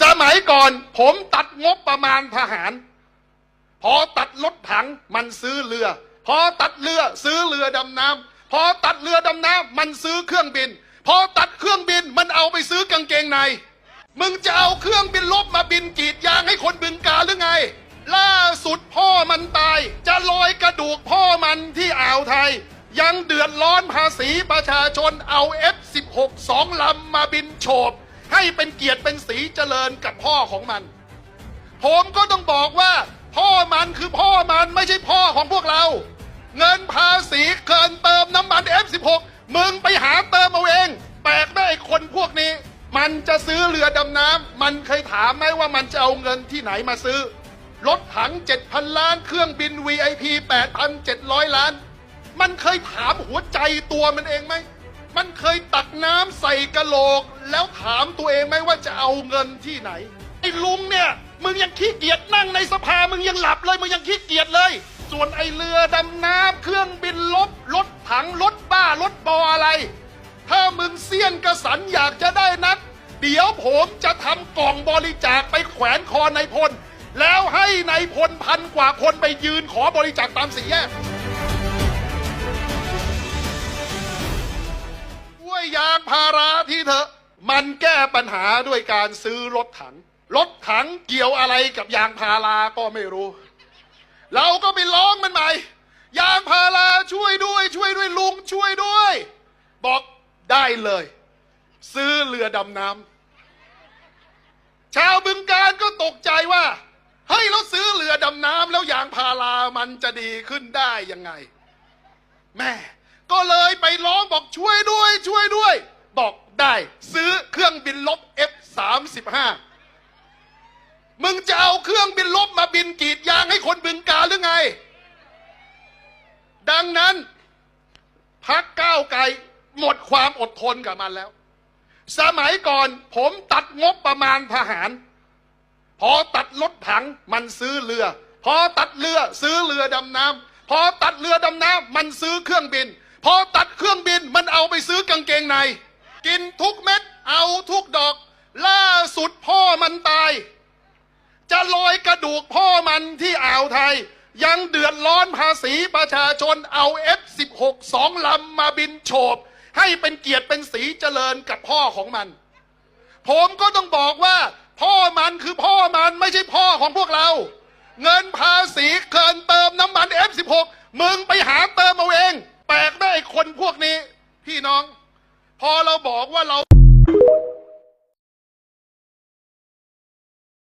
สมัยก่อนผมตัดงบประมาณทหาร พอตัดรถถังมันซื้อเรือ พอตัดเรือซื้อเรือดำน้ำพอตัดเรือดำน้ำมันซื้อเครื่องบิน พอตัดเครื่องบินมันเอาไปซื้อกางเกงใน มึงจะเอาเครื่องบินลบมาบินกีดยางให้คนบึงกาหรือไง ล่าสุดพ่อมันตาย จะลอยกระดูกพ่อมันที่อ่าวไทย ยังเดือดร้อนภาษีประชาชนเอา F16 สองลำมาบินโฉบ ให้เป็นเกียรติเป็นสีเจริญกับพ่อของมัน ผมก็ต้องบอกว่า พ่อมันคือพ่อมันไม่ใช่พ่อของพวกเรา เงินภาษีเกินเติมน้ำมัน F16 มึงไปหาเติมเอาเอง แปลกได้ไอ้คนพวกนี้ มันจะซื้อเรือดำน้ำมันเคยถามไหมว่ามันจะเอาเงินที่ไหนมาซื้อรถถัง 7,000 ล้าน เครื่องบิน VIP 8,700 ล้าน มันเคยถามหัวใจตัวมันเองไหม มันเคยตักน้ำใส่กะโหลก แล้วถามตัวเองไหมว่าจะเอาเงินที่ไหน ไอ้ลุงเนี่ย มึงยังขี้เกียจนั่งในสภา มึงยังหลับเลย มึงยังขี้เกียจเลย ส่วนไอ้เรือดำน้ำเครื่องบินลบรถถังรถบ้ารถบออะไร ถ้ามึงเสี้ยนกระสันอยากจะได้นัก เดี๋ยวผมจะทำกล่องบริจาคไปแขวนคอในายพล แล้วให้ในายพลพันกว่าคนไปยืนขอบริจาคตามสี่แยก ด้วยยางพาราที่เถอมันแก้ปัญหาด้วยการซื้อรถถัง รถถังเกี่ยวอะไรกับยางพาราก็ไม่รู้ เราก็ไปร้องมันใหม่ยางพาราช่วยด้วย ช่วยด้วยลุงช่วยด้วย บอกได้เลย ซื้อเรือดำน้ำชาวบึงการก็ตกใจว่าเฮ้ยเราซื้อเรือดำน้ำแล้วยางพารามันจะดีขึ้นได้ยังไง แม่ ก็เลยไปร้องบอกช่วยด้วย ช่วยด้วย บอกได้ซื้อเครื่องบินลบ F35 มึงจะเอาเครื่องบินลบมาบินกีดยางให้คนบึงกาหรือไง ดังนั้นพักก้าวไกลหมดความอดทนกับมันแล้ว สมัยก่อนผมตัดงบประมาณทหาร พอตัดรถถังมันซื้อเรือ พอตัดเรือซื้อเรือดำน้ำพอตัดเรือดำน้ำมันซื้อเครื่องบิน พอตัดเครื่องบินมันเอาไปซื้อกางเกงใน กินทุกเม็ด เอาทุกดอก ล่าสุดพ่อมันตาย จะลอยกระดูกพ่อมันที่อ่าวไทย ยังเดือดร้อนภาษีประชาชนเอา F16 สองลำมาบินโฉบ ให้เป็นเกียรติเป็นสีเจริญกับพ่อของมัน ผมก็ต้องบอกว่า พ่อมันคือพ่อมันไม่ใช่พ่อของพวกเรา เงินภาษีเกินเติมน้ำมัน F16 มึงไปหาเติมเอาเอง แปลกได้ไอ้คนพวกนี้ พี่น้อง พอเราบอกว่าเรา